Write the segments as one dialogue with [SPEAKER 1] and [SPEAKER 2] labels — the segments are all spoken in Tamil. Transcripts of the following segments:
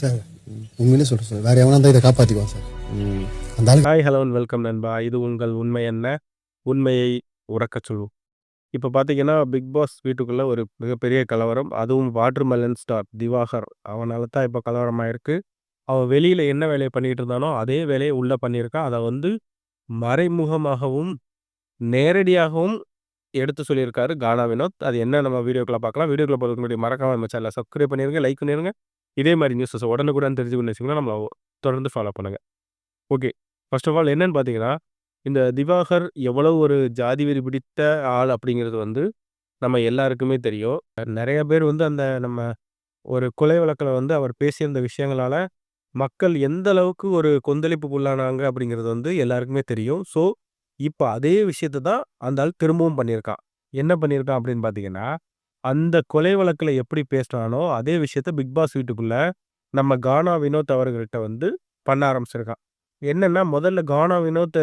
[SPEAKER 1] சார் உண்மையிலே சொல்கிறேன் சார். வேறு எவனா இருந்தால் இதை காப்பாற்றிக்குவான் சார்.
[SPEAKER 2] ம்.
[SPEAKER 1] அந்த ஆளு
[SPEAKER 3] ஹாய் ஹலோ வெல்கம் நண்பா. இது உங்கள் உண்மை என்ன? உண்மையை உறக்கச் சொல்வோம். இப்போ பார்த்தீங்கன்னா பிக் பாஸ் வீட்டுக்குள்ளே ஒரு மிகப்பெரிய கலவரம். அதுவும் வாட்டர் மெலன் ஸ்டார் திவாகர். அவனால தான் இப்போ கலவரமாயிருக்கு. அவன் வெளியில் என்ன வேலையை பண்ணிட்டு இருந்தானோ அதே வேலையை உள்ளே பண்ணியிருக்கான் அதை வந்து மறைமுகமாகவும் நேரடியாகவும் எடுத்து சொல்லியிருக்காரு கானா வினோத். அது என்ன? நம்ம வீடியோக்குள்ள பார்க்கலாம். வீடியோக்குள்ள போகிறதுக்கு முன்னாடி மறக்காம நம்ம சேனலை சப்ஸ்கிரைப் பண்ணிருங்க லைக் பண்ணிருங்க. இதே மாதிரி நியூஸஸ் உடனுக்குடன் தெரிஞ்சுக்கணும்னு வச்சிங்கன்னா நம்மளை தொடர்ந்து ஃபாலோ பண்ணுங்க. ஓகே ஃபர்ஸ்ட் ஆஃப் ஆல் என்னன்னு பார்த்தீங்கன்னா இந்த திவாகர் எவ்வளவு ஒரு ஜாதி வெறி பிடித்த ஆள் அப்படிங்கிறது வந்து நம்ம எல்லாருக்குமே தெரியும். நிறைய பேர் வந்து அந்த நம்ம ஒரு கொலை வழக்கில் வந்து அவர் பேசியிருந்த விஷயங்களால மக்கள் எந்த அளவுக்கு ஒரு கொந்தளிப்புக்கு உள்ளானாங்க அப்படிங்கிறது வந்து எல்லாருக்குமே தெரியும். ஸோ இப்போ அதே விஷயத்தை தான் அந்த ஆள் திரும்பவும் பண்ணியிருக்கான். என்ன பண்ணியிருக்கான் அப்படின்னு பார்த்தீங்கன்னா அந்த கொலை வழக்கில் எப்படி பேசினானோ அதே விஷயத்த பிக் பாஸ் வீட்டுக்குள்ள நம்ம கானா வினோத் அவர்கள்ட்ட வந்து பண்ண ஆரம்பிச்சிருக்கான். என்னன்னா முதல்ல கானா வினோத்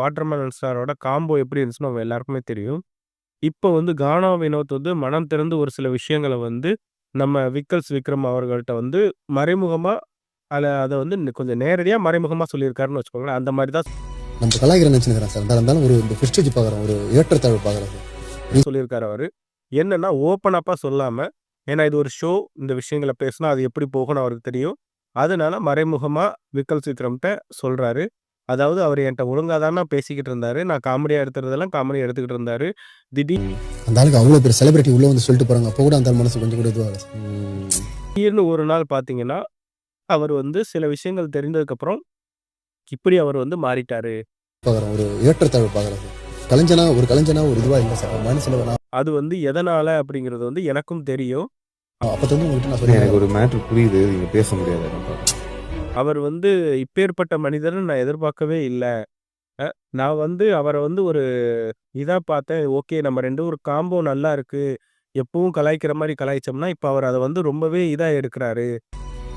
[SPEAKER 3] வாட்டர்மெலன் ஸ்டாரோட காம்போ எப்படி இருந்துச்சுன்னு நம்ம எல்லாருக்குமே தெரியும். இப்போ வந்து கானா வினோத் வந்து மனம் திறந்து ஒரு சில விஷயங்களை வந்து நம்ம விக்கல்ஸ் விக்ரம் அவர்கள்ட்ட வந்து மறைமுகமா அதில் அதை வந்து கொஞ்சம் நேரடியாக மறைமுகமாக சொல்லியிருக்காருன்னு வச்சுக்கோங்களேன். அந்த மாதிரி தான்
[SPEAKER 1] நம்ம கலாய்க்கிற நினச்சினுக்கிறேன் சார். இருந்தாலும் ஒரு இந்த பார்க்குறேன் ஒரு ஏற்றத்தாழ்வு பார்க்குறேன் சார்.
[SPEAKER 3] சொல்லியிருக்காரு அவர். என்னன்னா ஓப்பன் அப்பாக சொல்லாமல் ஏன்னா இது ஒரு ஷோ இந்த விஷயங்களை பேசினா அது எப்படி போகும்னு அவருக்கு தெரியும். அதனால மறைமுகமாக விக்கல் விக்ரம்கிட்ட சொல்கிறாரு அதாவது அவர் என்கிட்ட ஒழுங்காக தானே பேசிக்கிட்டு இருந்தாரு. நான் காமெடியாக எடுத்துறதெல்லாம் காமெடி எடுத்துக்கிட்டு இருந்தாரு. திடீர்
[SPEAKER 1] அந்த ஆளுக்கு அவ்வளோ பெரிய செலிபிரிட்டி உள்ளே வந்து சொல்லிட்டு போகிறாங்க அப்போ கூட அந்த மனசு கொஞ்சம் கூட இதுவாக.
[SPEAKER 3] திடீர்னு ஒரு நாள் பார்த்தீங்கன்னா அவர் வந்து சில விஷயங்கள் தெரிந்ததுக்கப்புறம் இப்படி அவர் வந்து மாறிட்டாரு.
[SPEAKER 1] பார்க்குறேன் ஒரு ஏற்றத்தாழ்வு பார்க்குறேன் சார் கலைஞனா ஒரு கலைஞனா ஒரு இதுவாக இல்லை சார். மனசில் நான்.
[SPEAKER 3] அது வந்து எதனால அப்படிங்கிறது வந்து எனக்கும் தெரியும்.
[SPEAKER 1] அப்போ வந்து உங்கள்கிட்ட நான்
[SPEAKER 2] எனக்கு ஒரு மேட்ரு புரியுது. நீங்க பேச முடியாது.
[SPEAKER 3] அவர் வந்து இப்பேற்பட்ட மனிதரை நான் எதிர்பார்க்கவே இல்லை. நான் வந்து அவரை வந்து ஒரு இதாக பார்த்தேன். ஓகே நம்ம ரெண்டு ஒரு காம்போ நல்லா இருக்கு. எப்பவும் கலாய்க்கிற மாதிரி கலாய்ச்சோம்னா இப்போ அவர் அதை வந்து ரொம்பவே இதாக எடுக்கிறாரு.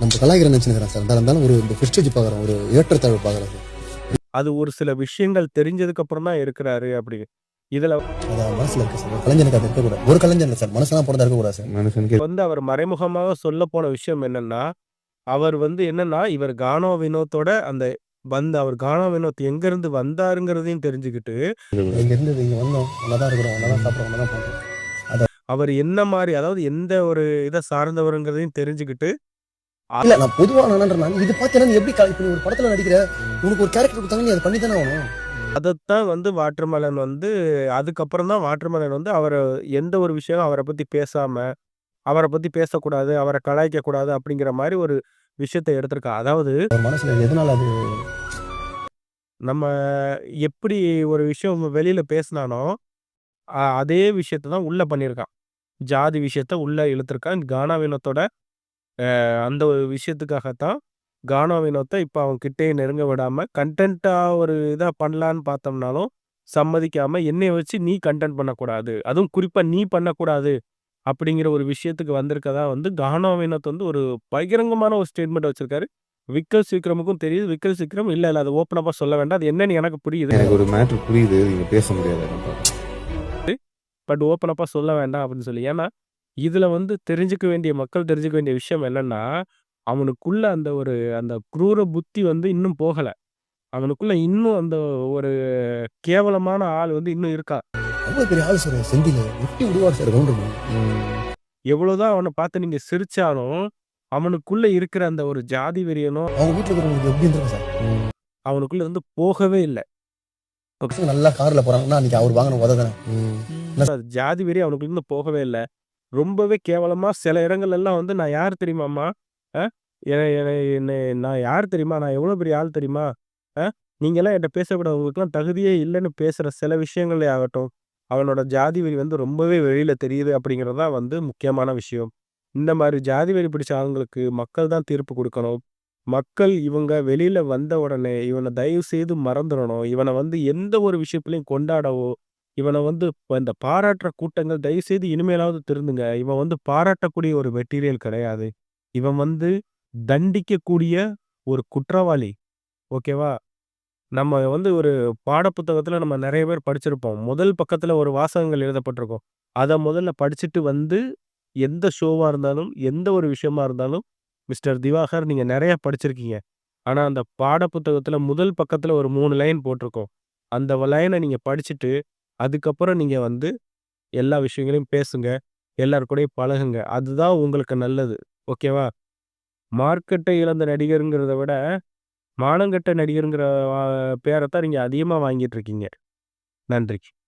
[SPEAKER 1] நம்ம கலாய்க்கிற நினச்சினுக்கிறேன் சார். இருந்தாலும் இருந்தாலும் ஒரு இந்த ஃபிஸ்டேஜ் பார்க்குறேன். ஒரு ஏற்றத்தாழ்வு பார்க்குறேன் சார்.
[SPEAKER 3] அது ஒரு சில விஷயங்கள் தெரிஞ்சதுக்கு அப்புறம் தான் எடுக்கிறாரு அப்படி இதில்
[SPEAKER 1] மனசில் இருக்கு சார். ஒரு கலைஞனுக்கு அது இருக்கக்கூடாது. ஒரு கலைஞன் இல்லை சார். மனசெல்லாம் பிறந்தா இருக்கக்கூடாது சார்.
[SPEAKER 2] மனுஷனுக்கு
[SPEAKER 3] வந்து அவர் மறைமுகமாக சொல்ல போன விஷயம் என்னன்னா அவர் வந்து என்னன்னா இவர் கானோ வினோத்தோட அந்த வந்த அவர் கானோ வினோத் எங்க இருந்து வந்தாருங்கிறதையும் தெரிஞ்சுக்கிட்டு
[SPEAKER 1] இங்கே இங்கே வந்தோம் இருக்கிறோம் சாப்பிட்றோம்
[SPEAKER 3] அவர் என்ன மாதிரி அதாவது எந்த ஒரு இதை சார்ந்தவருங்கிறதையும் தெரிஞ்சுக்கிட்டு
[SPEAKER 1] இல்ல நான் பொதுவாக நான் இது பார்த்தேன்னா எப்படி இப்ப ஒரு படத்துல நடிக்கிற உனக்கு ஒரு கேரக்டர் கொடுத்தாங்க நீ அதை பண்ணி தானே ஆகணும்.
[SPEAKER 3] அதைத்தான் வந்து வாட்டர்மெலன் வந்து அதுக்கப்புறம் தான் வாட்டர்மெலன் வந்து அவரை எந்த ஒரு விஷயம் அவரை பத்தி பேசாம அவரை பத்தி பேசக்கூடாது அவரை கலாய்க்க கூடாது அப்படிங்கிற மாதிரி ஒரு விஷயத்தை எடுத்திருக்கா. அதாவது
[SPEAKER 1] மனசுல எதனால அது
[SPEAKER 3] நம்ம எப்படி ஒரு விஷயம் வெளியில பேசினானோ அதே விஷயத்த தான் உள்ள பண்ணியிருக்கான். ஜாதி விஷயத்த உள்ள இழுத்துருக்கான். கானா வினோத்தோட அந்த ஒரு விஷயத்துக்காகத்தான் கானா வினோத்தை இப்போ அவன் கிட்டே நெருங்க விடாம கண்டென்ட்டா ஒரு இதாக பண்ணலான்னு பார்த்தோம்னாலும் சம்மதிக்காம என்னைய வச்சு நீ கண்டென்ட் பண்ணக்கூடாது. அதுவும் குறிப்பா நீ பண்ணக்கூடாது அப்படிங்கிற ஒரு விஷயத்துக்கு வந்திருக்கதா வந்து கானா வினோத் வந்து ஒரு பகிரங்கமான ஒரு ஸ்டேட்மெண்ட் வச்சிருக்காரு. விக்கல் விக்ரமுக்கும் தெரியுது. விக்கல் விக்ரம் இல்ல இல்ல அது ஓப்பன் சொல்ல வேண்டாம். அது என்னன்னு எனக்கு புரியுது.
[SPEAKER 2] எனக்கு ஒரு மேட்ரு புரியுது. நீங்க பேச முடியாது.
[SPEAKER 3] பட் ஓப்பன் அப்பா சொல்ல வேண்டாம் அப்படின்னு சொல்லி. ஏன்னா இதுல வந்து தெரிஞ்சுக்க வேண்டிய மக்கள் தெரிஞ்சுக்க வேண்டிய விஷயம் என்னன்னா அவனுக்குள்ள அந்த ஒரு அந்த குரூர புத்தி வந்து இன்னும் போகல. அவனுக்குள்ள இன்னும் அந்த ஒரு கேவலமான ஆள் வந்து இன்னும் இருக்கா?
[SPEAKER 1] அவ்வளவு பெரிய ஆள் சார் செந்தில. எப்படி விடுவார் சார் கவுண்டர்
[SPEAKER 2] ம்.
[SPEAKER 3] எவ்வளவுதான் அவனை பார்த்து நீங்க சிரிச்சாலும் அவனுக்குள்ள இருக்கிற அந்த ஒரு ஜாதி வெறியனும்
[SPEAKER 1] அவங்க வீட்டுல இருக்கிறவங்களுக்கு எப்படி இருந்திருக்கும் சார்?
[SPEAKER 2] ம்.
[SPEAKER 3] அவனுக்குள்ள இருந்து போகவே இல்லை.
[SPEAKER 1] பசங்க நல்லா கார்ல போறாங்கன்னா அன்னைக்கு அவர் வாங்கின தானே
[SPEAKER 2] ம்.
[SPEAKER 3] அது ஜாதி வெறி அவனுக்குள்ள இருந்து போகவே இல்லை. ரொம்பவே கேவலமாக சில இடங்கள் எல்லாம் வந்து நான் யார் தெரியுமாம்மா? என்னை- என்னை- நான் யார் தெரியுமா? நான் எவ்வளோ பெரிய ஆள் தெரியுமா? அஹ்? என்கிட்ட பேசக்கூடாது உங்களுக்குலாம் தகுதியே இல்லைன்னு பேசுகிற சில விஷயங்களே ஆகட்டும். அவனோட ஜாதி வெறி வந்து ரொம்பவே வெளியில் தெரியுது அப்படிங்கிறது தான் வந்து முக்கியமான விஷயம். இந்த மாதிரி ஜாதி வெறி பிடிச்ச ஆளுங்களுக்கு மக்கள் தான் தீர்ப்பு கொடுக்கணும். மக்கள் இவங்க வெளியில் வந்த உடனே இவனை தயவு செய்து மறந்துடணும். இவனை வந்து எந்த ஒரு விஷயத்துலையும் கொண்டாடவோ இவனை வந்து இந்த பாராட்டுற கூட்டங்கள் தயவு செய்து இனிமேலாவது திருந்துங்க. இவன் வந்து பாராட்டக்கூடிய ஒரு மெட்டீரியல் கிடையாது. இவன் வந்து தண்டிக்கக்கூடிய ஒரு குற்றவாளி. ஓகேவா? நம்ம வந்து ஒரு பாடப்புத்தகத்தில் நம்ம நிறைய பேர் படிச்சிருப்போம். முதல் பக்கத்துல ஒரு வாசகங்கள் எழுதப்பட்டிருக்கோம். அதை முதல்ல படிச்சுட்டு வந்து எந்த ஷோவா இருந்தாலும் எந்த ஒரு விஷயமா இருந்தாலும் மிஸ்டர் திவாகர் நீங்க நிறைய படிச்சிருக்கீங்க. ஆனா அந்த பாடப்புத்தகத்தில் முதல் பக்கத்துல ஒரு மூணு லைன் போட்டிருக்கோம். அந்த லைனை நீங்க படிச்சுட்டு, அதுக்கப்புறம் நீங்கள் வந்து எல்லா விஷயங்களையும் பேசுங்க. எல்லாருக்கூடையும் பழகுங்க. அதுதான் உங்களுக்கு நல்லது. ஓகேவா? மார்க்கெட்டை இழந்த நடிகருங்கிறத விட, மானங்கெட்ட நடிகருங்கிற பேரை தான் நீங்கள் அதிகமாக வாங்கிட்டு இருக்கீங்க. நன்றி.